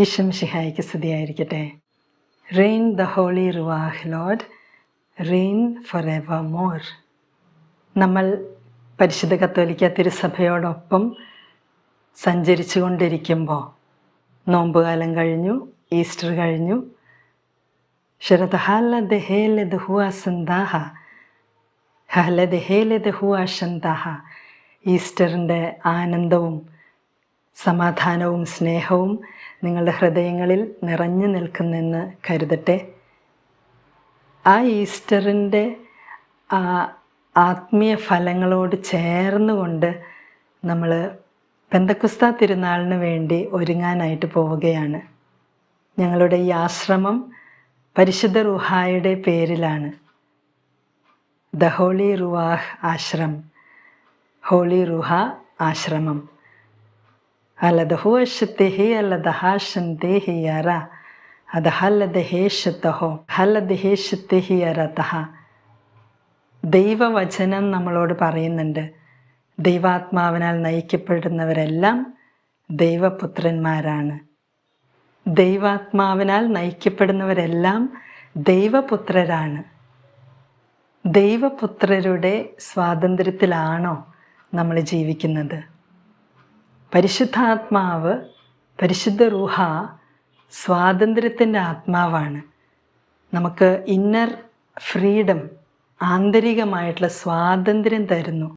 ഈശം ഷിഹായിക്ക് സ്തുതിയായിരിക്കട്ടെ. Rain the holy Ruach lord rain forever more നമ്മൾ പരിശുദ്ധ കത്തോലിക്ക തിരുസഭയോടൊപ്പം സഞ്ചരിച്ചു കൊണ്ടിരിക്കുമ്പോൾ നോമ്പുകാലം കഴിഞ്ഞു ഈസ്റ്റർ കഴിഞ്ഞു. ശരദഹാല ദഹേല ദഹുവ സന്താഹ ഹല ദഹേല ദഹുവ ശന്താഹ. ഈസ്റ്ററിന്റെ ആനന്ദവും സമാധാനവും സ്നേഹവും നിങ്ങളുടെ ഹൃദയങ്ങളിൽ നിറഞ്ഞു നിൽക്കുന്നെന്ന് കരുതട്ടെ. ആ ഈസ്റ്ററിന്റെ ആ ആത്മീയ ഫലങ്ങളോട് ചേർന്നുകൊണ്ട് നമ്മൾ പെന്തക്കുസ്ത തിരുനാളിന് വേണ്ടി ഒരുങ്ങാനായിട്ട് പോവുകയാണ്. ഞങ്ങളുടെ ഈ ആശ്രമം പരിശുദ്ധ റുഹായുടെ പേരിലാണ്. The holy Ruach Ashram holy Ruach ആശ്രമം. അലദഹുവശത്തേഹി അലദഹാശന്തേഹി അറ ഹേഷത്തെ ഹല്ലദഹേഷത്തേഹി അറതഹ ദൈവവചനം നമ്മളോട് പറയുന്നുണ്ട്. ദൈവാത്മാവിനാൽ നയിക്കപ്പെടുന്നവരെല്ലാം ദൈവപുത്രന്മാരാണ്. ദൈവാത്മാവിനാൽ നയിക്കപ്പെടുന്നവരെല്ലാം ദൈവപുത്രരാണ്. ദൈവപുത്രരുടെ സ്വാതന്ത്ര്യത്തിലാണോ നമ്മൾ ജീവിക്കുന്നത്? പരിശുദ്ധാത്മാവ് പരിശുദ്ധ റൂഹ സ്വാതന്ത്ര്യത്തിന്റെ ആത്മാവാണ്. നമുക്ക് ഇന്നർ ഫ്രീഡം ആന്തരികമായിട്ടുള്ള സ്വാതന്ത്ര്യം തരുന്നു.